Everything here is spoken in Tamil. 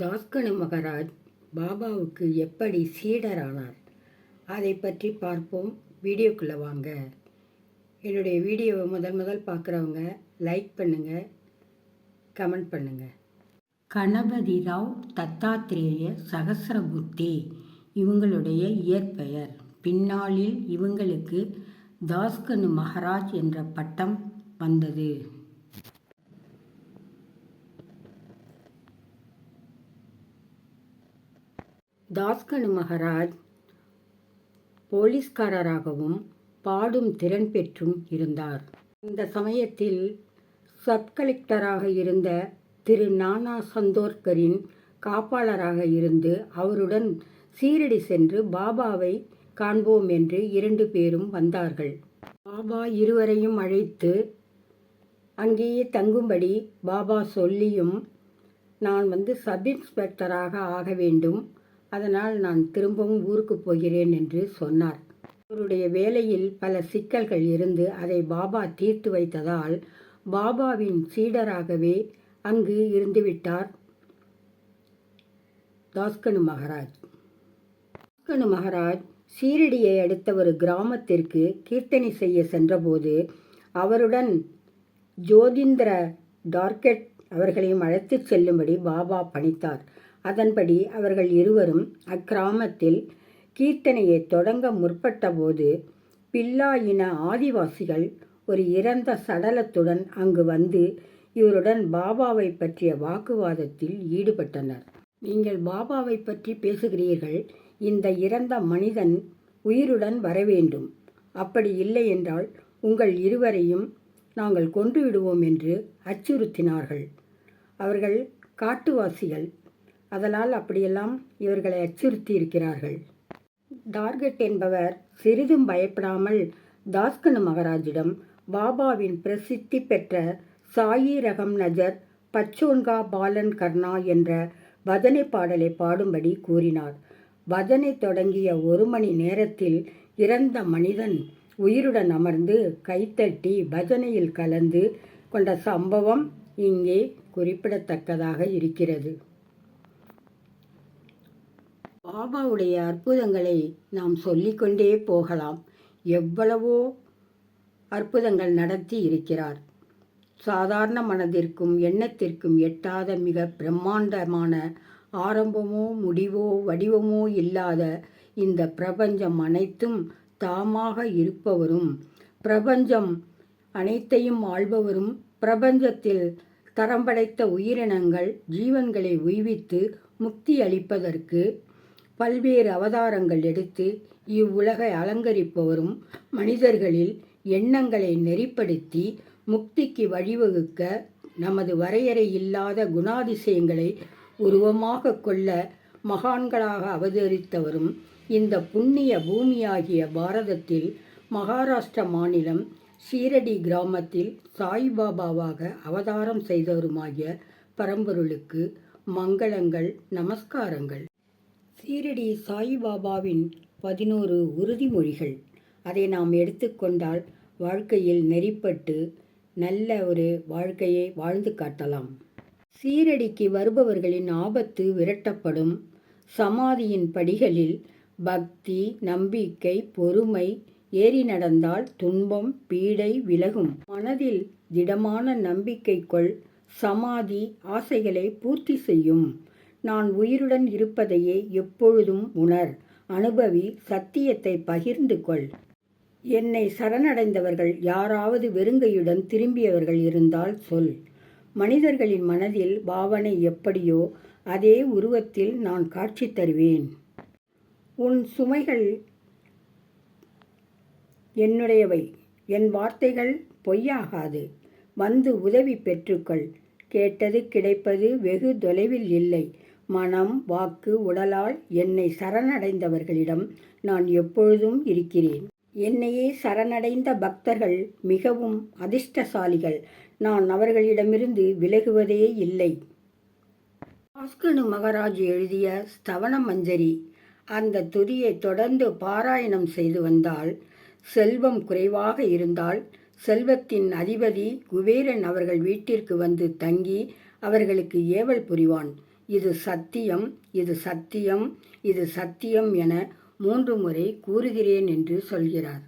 தாஸ்கனு மகராஜ் பாபாவுக்கு எப்படி சீடரானார்? அதை பற்றி பார்ப்போம். வீடியோக்குள்ளே வாங்க. என்னுடைய வீடியோவை முதல் முதல் பார்க்குறவங்க லைக் பண்ணுங்கள் கமெண்ட் பண்ணுங்கள் கணபதி ராவ் தத்தாத்திரேய சகசிரபுத்தி இவங்களுடைய இயற்பெயர். பின்னாளில் இவங்களுக்கு தாஸ்கனு மகராஜ் என்ற பட்டம் வந்தது. தாஸ்கனு மகராஜ் போலீஸ்காரராகவும் பாடும் திறன் பெற்றும் இருந்தார். இந்த சமயத்தில் சப் கலெக்டராக இருந்த திரு நானா சந்தோர்கரின் காப்பாளராக இருந்து அவருடன் சீரடி சென்று பாபாவை காண்போம் என்று இரண்டு பேரும் வந்தார்கள். பாபா இருவரையும் அழைத்து அங்கேயே தங்கும்படி பாபா சொல்லியும் நான் வந்து சப் இன்ஸ்பெக்டராக ஆக வேண்டும். அதனால் நான் திரும்பவும் ஊருக்கு போகிறேன் என்று சொன்னார். அவருடைய வேலையில் பல சிக்கல்கள் இருந்து அதை பாபா தீர்த்து வைத்ததால் பாபாவின் சீடராகவே அங்கு இருந்துவிட்டார் தாஸ்கனு மகராஜ். தாஸ்கனு மகராஜ் சீரடியை அடுத்த ஒரு கிராமத்திற்கு கீர்த்தனை செய்ய சென்றபோது அவருடன் ஜோதிந்திர டார்கெட் அவர்களையும் அழைத்துச் செல்லும்படி பாபா பணித்தார். அதன்படி அவர்கள் இருவரும் அக்கிராமத்தில் கீர்த்தனையை தொடங்க முற்பட்டபோது பில்லா இன ஆதிவாசிகள் ஒரு இறந்த சடலத்துடன் அங்கு வந்து இவருடன் பாபாவை பற்றிய வாக்குவாதத்தில் ஈடுபட்டனர். நீங்கள் பாபாவை பற்றி பேசுகிறீர்கள் இந்த இறந்த மனிதன் உயிருடன் வரவேண்டும் அப்படி இல்லை என்றால் உங்கள் இருவரையும் நாங்கள் கொன்று விடுவோம் என்று அச்சுறுத்தினார்கள். அவர்கள் காட்டுவாசிகள் அதனால் அப்படியெல்லாம் இவர்களை அச்சுறுத்தி இருக்கிறார்கள் டார்கெட் என்பவர் சிறிதும் பயப்படாமல் தாஸ்கனு மகராஜிடம் பாபாவின் பிரசித்தி பெற்ற சாயி ரகம் நஜர் பச்சோன்கா பாலன் கர்ணா என்ற பஜனை பாடலை பாடும்படி கூறினார். பஜனை தொடங்கிய ஒரு மணி நேரத்தில் இறந்த மனிதன் உயிருடன் அமர்ந்து கைத்தட்டி பஜனையில் கலந்து கொண்ட சம்பவம் இங்கே குறிப்பிடத்தக்கதாக இருக்கிறது. பாபாவுடைய அற்புதங்களை நாம் சொல்லிக்கொண்டே போகலாம். எவ்வளவோ அற்புதங்கள் நடத்தி இருக்கிறார். சாதாரண மனதிற்கும் எண்ணத்திற்கும் எட்டாத மிக பிரம்மாண்டமான ஆரம்பமோ முடிவோ வடிவமோ இல்லாத இந்த பிரபஞ்சம் அனைத்தும் தாமாக இருப்பவரும் பிரபஞ்சம் அனைத்தையும் ஆள்பவரும் பிரபஞ்சத்தில் தரம் படைத்த உயிரினங்கள் ஜீவன்களை உய்வித்து முக்தி அளிப்பதற்கு பல்வேறு அவதாரங்கள் எடுத்து இவ்வுலகை அலங்கரிப்பவரும் மனிதர்களில் எண்ணங்களை நெறிப்படுத்தி முக்திக்கு வழிவகுக்க நமது வரையறை இல்லாத குணாதிசயங்களை உருவமாக கொள்ள மகான்களாக அவதரித்தவரும் இந்த புண்ணிய பூமியாகிய பாரதத்தில் மகாராஷ்டிர மாநிலம் ஷீரடி கிராமத்தில் சாய்பாபாவாக அவதாரம் செய்தவருமாகிய பரம்பொருளுக்கு மங்களங்கள் நமஸ்காரங்கள். சீரடி சாய்பாபாவின் பதினோரு உறுதிமொழிகள். அதை நாம் எடுத்துக்கொண்டால் வாழ்க்கையில் நெறிப்பட்டு நல்ல ஒரு வாழ்க்கையை வாழ்ந்து காட்டலாம். சீரடிக்கு வருபவர்களின் ஆபத்து விரட்டப்படும். சமாதியின் படிகளில் பக்தி நம்பிக்கை பொறுமை ஏறி நடந்தால் துன்பம் பீடை விலகும். மனதில் திடமான நம்பிக்கைக்குள் சமாதி ஆசைகளை பூர்த்தி செய்யும். நான் உயிருடன் இருப்பதையே எப்பொழுதும் உணர். அனுபவி சத்தியத்தை பகிர்ந்து கொள். என்னை சரணடைந்தவர்கள் யாராவது வெறுங்கையுடன் திரும்பியவர்கள் இருந்தால் சொல். மனிதர்களின் மனதில் பாவனை எப்படியோ அதே உருவத்தில் நான் காட்சி தருவேன். உன் சுமைகள் என்னுடையவை. என் வார்த்தைகள் பொய்யாகாது. வந்து உதவி பெற்றுக்கொள். கேட்டது கிடைப்பது வெகு தொலைவில் இல்லை. மனம் வாக்கு உடலால் என்னை சரணடைந்தவர்களிடம் நான் எப்பொழுதும் இருக்கிறேன். என்னையே சரணடைந்த பக்தர்கள் மிகவும் அதிர்ஷ்டசாலிகள். நான் அவர்களிடமிருந்து விலகுவதே இல்லை. பாஸ்கனு மகராஜ் எழுதிய ஸ்தவன மஞ்சரி அந்த துதியை தொடர்ந்து பாராயணம் செய்து வந்தால் செல்வம் குறைவாக இருந்தால் செல்வத்தின் அதிபதி குபேரன் அவர்கள் வீட்டிற்கு வந்து தங்கி அவர்களுக்கு ஏவல் புரிவான். இது சத்தியம் இது சத்தியம் இது சத்தியம் என மூன்று முறை கூறுகிறேன் என்று சொல்கிறார்.